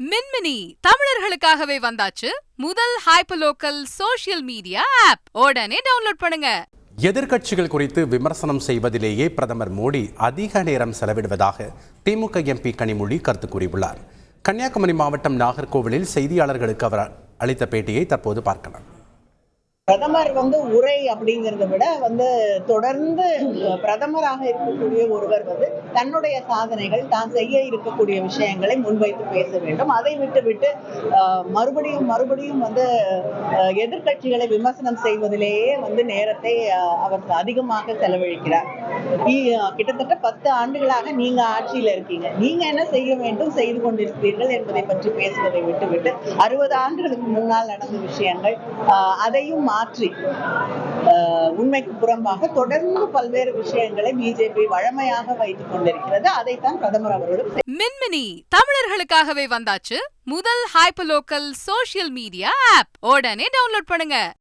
மின்மினி தமிழர்களுக்காகவே வந்தாச்சு முதல் hyper local social media app. உடனே டவுன்லோட் பண்ணுங்க. எதிர்க்கட்சிகள் குறித்து விமர்சனம் செய்வதிலேயே பிரதமர் மோடி அதிக நேரம் செலவிடுவதாக திமுக எம்பி கனிமொழி கருத்து கூறியுள்ளார். கன்னியாகுமரி மாவட்டம் நாகர்கோவிலில் செய்தியாளர்களுக்கு அவர் அளித்த பேட்டியை தற்போது பார்க்கலாம். பிரதமர் வந்து உரை அப்படிங்கிறத விட வந்து தொடர்ந்து பிரதமராக இருக்கக்கூடிய ஒருவர் வந்து தன்னுடைய சாதனைகள் தான் செய்ய இருக்கக்கூடிய விஷயங்களை முன்வைத்து பேச வேண்டும். அதை விட்டு விட்டு மறுபடியும் மறுபடியும் வந்து எதிர்கட்சிகளை விமர்சனம் செய்வதிலேயே வந்து நேரத்தை அவர் அதிகமாக செலவழிக்கிறார். கிட்டத்தட்ட பத்து ஆண்டுகளாக நீங்க ஆட்சியில இருக்கீங்க. நீங்க என்ன செய்ய வேண்டும் செய்து கொண்டிருக்கிறீர்கள் என்பதை பற்றி பேசுவதை விட்டுவிட்டு அறுபது ஆண்டுகளுக்கு முன்னால் நடந்த விஷயங்கள் அதையும் மாற்றி ஆஹ், உண்மைக்கு புறம்பாக தொடர்ந்து பல்வேறு விஷயங்களை பிஜேபி வழமையாக வைத்துக் கொண்டிருக்கிறது. அதைத்தான் பிரதமர் அவர்களும் மின்மினி தமிழர்களுக்காகவே வந்தாச்சு. முதல் hyper local social media app உடனே டவுன்லோட் பண்ணுங்க.